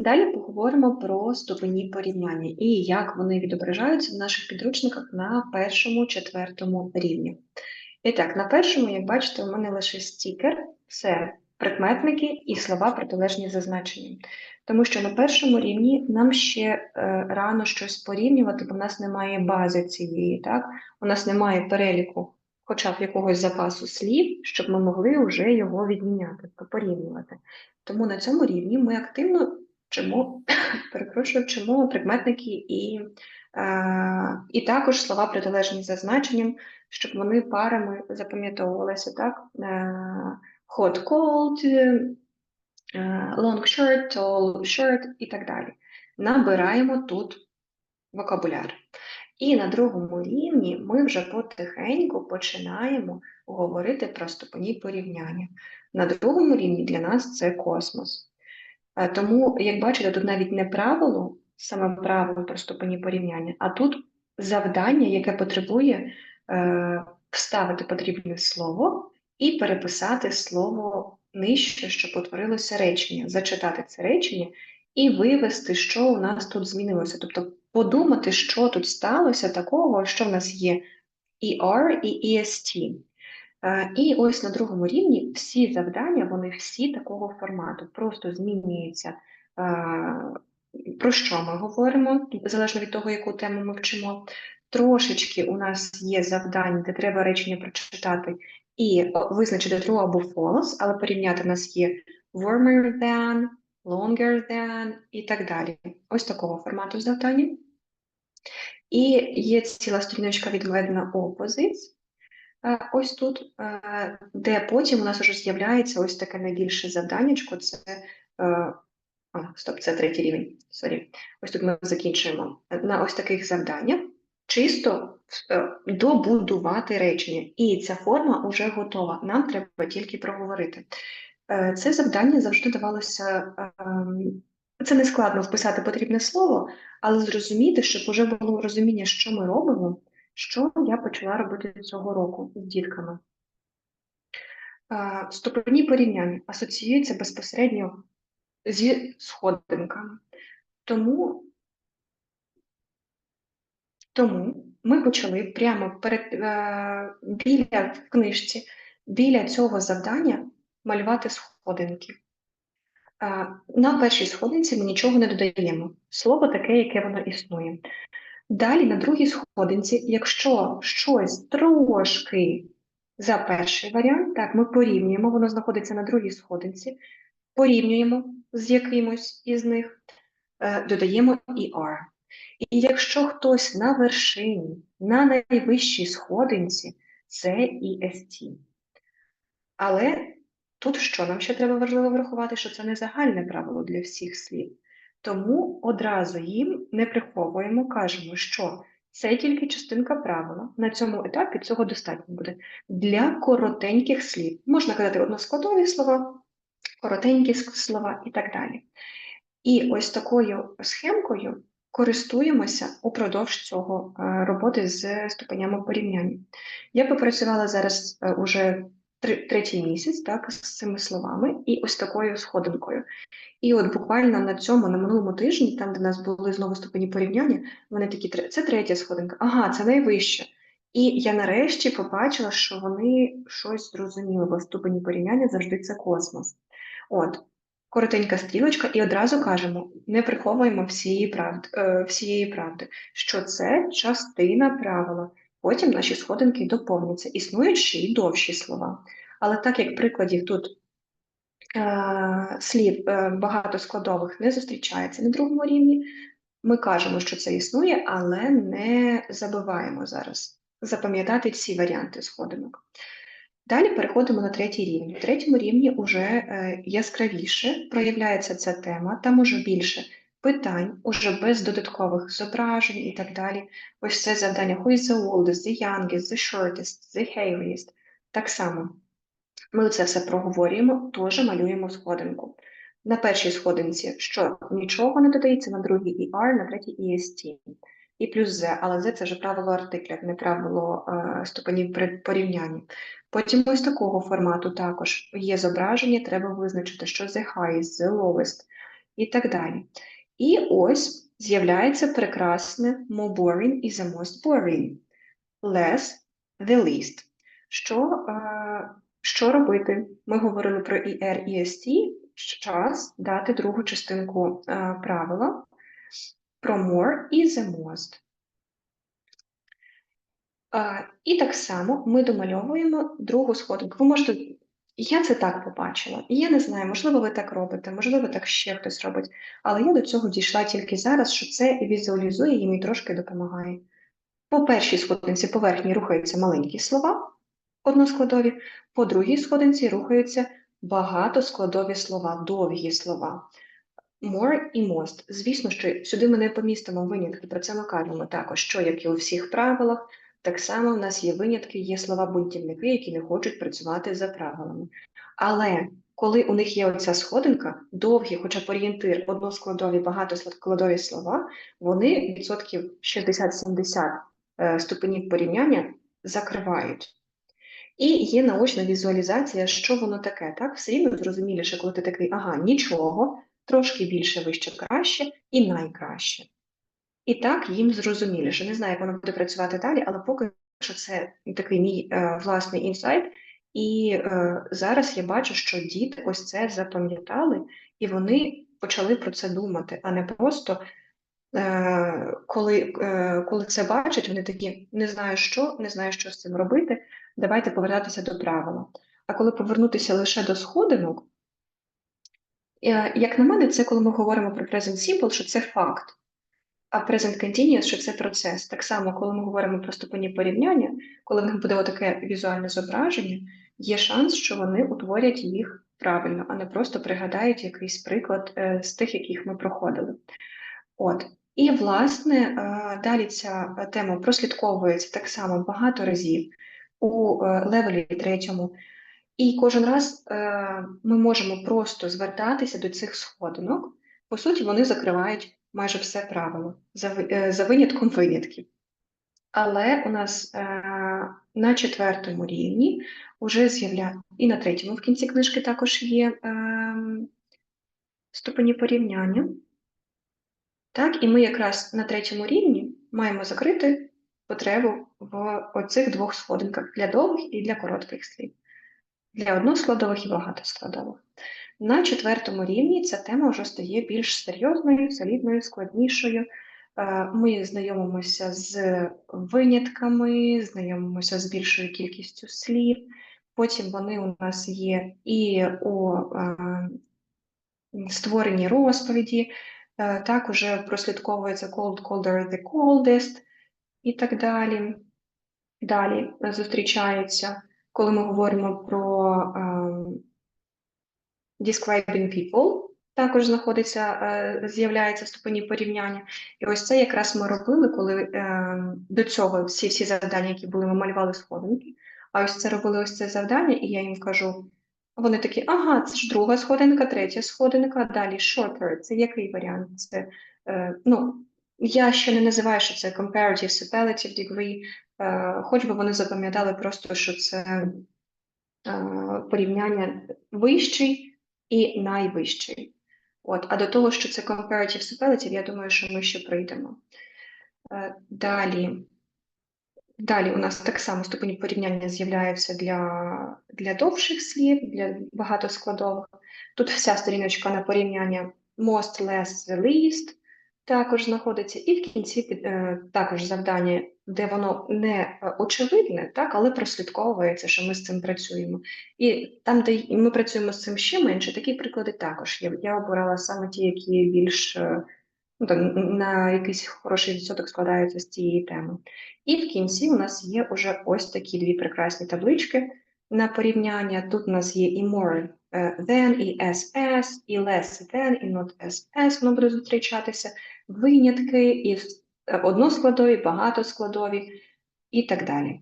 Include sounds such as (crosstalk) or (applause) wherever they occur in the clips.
Далі поговоримо про ступені порівняння і як вони відображаються в наших підручниках на першому, четвертому рівні. І так, на першому, як бачите, у мене лише стікер це прикметники і слова протилежні за значенням. Тому що на першому рівні нам ще е, рано щось порівнювати, бо в нас немає бази цієї, так? У нас немає переліку, хоча б якогось запасу слів, щоб ми могли вже його відміняти, порівнювати. Тому на цьому рівні ми активно вчимо, (laughs) перепрошую, вчимо прикметники і, е, і також слова протилежні за значенням, щоб вони парами запам'ятовувалися, так? Е, hot, cold, е, long shirt, tall shirt і так далі. Набираємо тут вокабуляр. І на другому рівні ми вже потихеньку починаємо говорити про ступені порівняння. На другому рівні для нас це космос. Е, Тому, як бачите, тут навіть не правило, саме правило про ступені порівняння, а тут завдання, яке потребує е, вставити потрібне слово і переписати слово нижче, щоб утворилося речення, зачитати це речення і вивести, що у нас тут змінилося. Тобто подумати, що тут сталося такого, що в нас є ER і EST. Е, І ось на другому рівні всі завдання, вони всі такого формату. Просто змінюється, е, про що ми говоримо, залежно від того, яку тему ми вчимо. Трошечки у нас є завдань, де треба речення прочитати і визначити true або false, але порівняти в нас є warmer than, longer than і так далі. Ось такого формату завдання. І є ціла сторіночка відведена opposites. Ось тут, де потім у нас вже з'являється ось таке найбільше завданнячко. Це е, а, стоп, це третій рівень. Сорі. Ось тут ми закінчуємо на ось таких завданнях. Чисто е, добудувати речення. І ця форма вже готова. Нам треба тільки проговорити. Е, Це завдання завжди давалося. ем, Це не складно вписати потрібне слово, але зрозуміти, щоб вже було розуміння, що ми робимо, що я почала робити цього року з дітками. Ступені порівняння асоціюються безпосередньо зі сходинками. Тому, тому ми почали прямо перед, е, біля в книжці, біля цього завдання малювати сходинки. На першій сходинці ми нічого не додаємо. Слово таке, яке воно існує. Далі на другій сходинці, якщо щось трошки за перший варіант, так, ми порівнюємо, воно знаходиться на другій сходинці, порівнюємо з якимось із них, е, додаємо ER. І якщо хтось на вершині, на найвищій сходинці, це EST. Але тут що нам ще треба важливо врахувати, що це не загальне правило для всіх слів. Тому одразу їм не приховуємо, кажемо, що це тільки частинка правила. На цьому етапі цього достатньо буде для коротеньких слів. Можна казати односкладові слова, коротенькі слова і так далі. І ось такою схемкою користуємося упродовж цього е, роботи з ступенями порівняння. Я попрацювала зараз е, уже третій місяць так, з цими словами і ось такою сходинкою. І от буквально на цьому, на минулому тижні, там, де нас були знову ступені порівняння, вони такі «Тре- це третя сходинка, ага, це найвища. І я нарешті побачила, що вони щось зрозуміли, бо ступені порівняння завжди це космос. От, коротенька стрілочка, і одразу кажемо, не приховуємо всієї правди, е, всієї правди, що це частина правила. Потім наші сходинки доповняться. Існують ще й довші слова. Але так як прикладів тут е, слів е, багатоскладових не зустрічається на другому рівні, ми кажемо, що це існує, але не забуваємо зараз запам'ятати всі варіанти сходинок. Далі переходимо на третій рівень. У третьому рівні вже е, яскравіше проявляється ця тема, там уже більше питань, уже без додаткових зображень і так далі. Ось це завдання Who is the oldest, the youngest, the shortest, the hairiest. Так само ми це все проговорюємо, теж малюємо сходинку. На першій сходинці, що нічого не додається, на другій ER, на третій EST. І плюс Z, але Z – це вже правило артикля, не правило е, ступенів при порівнянні. Потім ось такого формату також є зображення, треба визначити, що the highest, the lowest. і так далі. І ось з'являється прекрасне more boring is the most boring. Less the least. Що, що робити? Ми говорили про ER, EST, час дати другу частинку правила про more is the most. І так само ми домальовуємо другу сходинку. Ви можете, я це так побачила, і я не знаю, можливо, ви так робите, можливо, так ще хтось робить, але я до цього дійшла тільки зараз, що це візуалізує і мені трошки допомагає. По першій сходинці поверхні рухаються маленькі слова, односкладові, по другій сходинці рухаються багатоскладові слова, довгі слова. More і most. Звісно, що сюди ми не помістимо винятки, про це ми кажемо також, що як і у всіх правилах, так само в нас є винятки, є слова бунтівники, які не хочуть працювати за правилами. Але коли у них є оця сходинка, довгі, хоча б орієнтир, односкладові, багатоскладові слова, вони відсотків 60-70 е, ступенів порівняння закривають. І є наочна візуалізація, що воно таке. Так, все рівно зрозуміліше, коли ти такий, ага, нічого, трошки більше, вище, краще і найкраще. І так їм зрозуміліше. Не знаю, як воно буде працювати далі, але поки що це такий мій е, власний інсайт. І е, зараз я бачу, що діти ось це запам'ятали, і вони почали про це думати, а не просто е, коли, е, коли це бачать, вони такі не знаю що, не знаю, що з цим робити. Давайте повертатися до правила. А коли повернутися лише до сходинок, е, як на мене, це коли ми говоримо про present simple, що це факт. А present continuous, що це процес. Так само, коли ми говоримо про ступені порівняння, коли в них буде таке візуальне зображення, є шанс, що вони утворять їх правильно, а не просто пригадають якийсь приклад е, з тих, яких ми проходили. От. І, власне, е, далі ця тема прослідковується так само багато разів у е, левелі третьому. І кожен раз ми можемо просто звертатися до цих сходинок. По суті, вони закривають майже все правило, за е, за винятком винятків. Але у нас е, на четвертому рівні вже з'являється, і на третьому в кінці книжки також є е, ступені порівняння. Так, і ми якраз на третьому рівні маємо закрити потребу в оцих двох сходинках для довгих і для коротких слів, для односкладових і багатоскладових. На четвертому рівні ця тема вже стає більш серйозною, солідною, складнішою. Е, ми знайомимося з винятками, знайомимося з більшою кількістю слів. Потім вони у нас є і у е, створенні розповіді, е, так уже прослідковується cold, colder, the coldest і так далі. Далі зустрічаються, коли ми говоримо про describing people, також знаходиться, е, з'являється ступені порівняння. І ось це якраз ми робили, коли е, до цього всі всі завдання, які були, ми малювали сходинки. А ось це робили ось це завдання, і я їм кажу: вони такі, ага, це ж друга сходинка, третя сходинка, далі shorter. Це який варіант? Це, е, ну, Я ще не називаю, що це comparative superlative degree, хоч би вони запам'ятали просто, що це порівняння вищий і найвищий. От, А до того, що це comparative superlative, я думаю, що ми ще прийдемо. Е, далі. Далі у нас так само ступені порівняння з'являються для для довших слів, для багатоскладових. Тут вся сторіночка на порівняння most, less, the least також знаходиться, і в кінці е, також завдання де воно не е, очевидне, так, але прослідковується, що ми з цим працюємо. І там, де ми працюємо з цим ще менше, такі приклади також є. Я обирала саме ті, які більш е, ну, там, на якийсь хороший відсоток складаються з цієї теми. І в кінці у нас є вже ось такі дві прекрасні таблички на порівняння. Тут у нас є і more е, than, і SS, і less than, і not SS, воно буде зустрічатися, винятки. і односкладові, багатоскладові і так далі.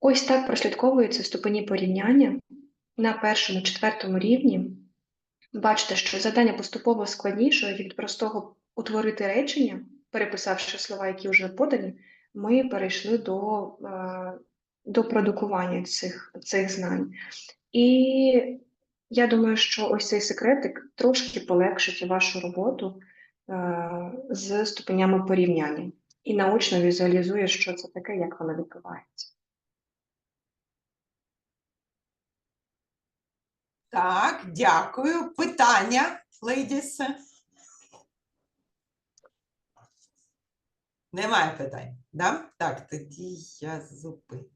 Ось так прослідковуються ступені порівняння на першому, четвертому рівні. Бачите, що завдання поступово складніше від простого утворити речення, переписавши слова, які вже подані, ми перейшли до е, до продукування цих цих знань. І Я думаю, що ось цей секретик трошки полегшить вашу роботу е, з ступенями порівняння і наочно візуалізує, що це таке, як воно відбувається. Так, дякую. Питання, лейдіси? Немає питань, да? Так, тоді я зупиню.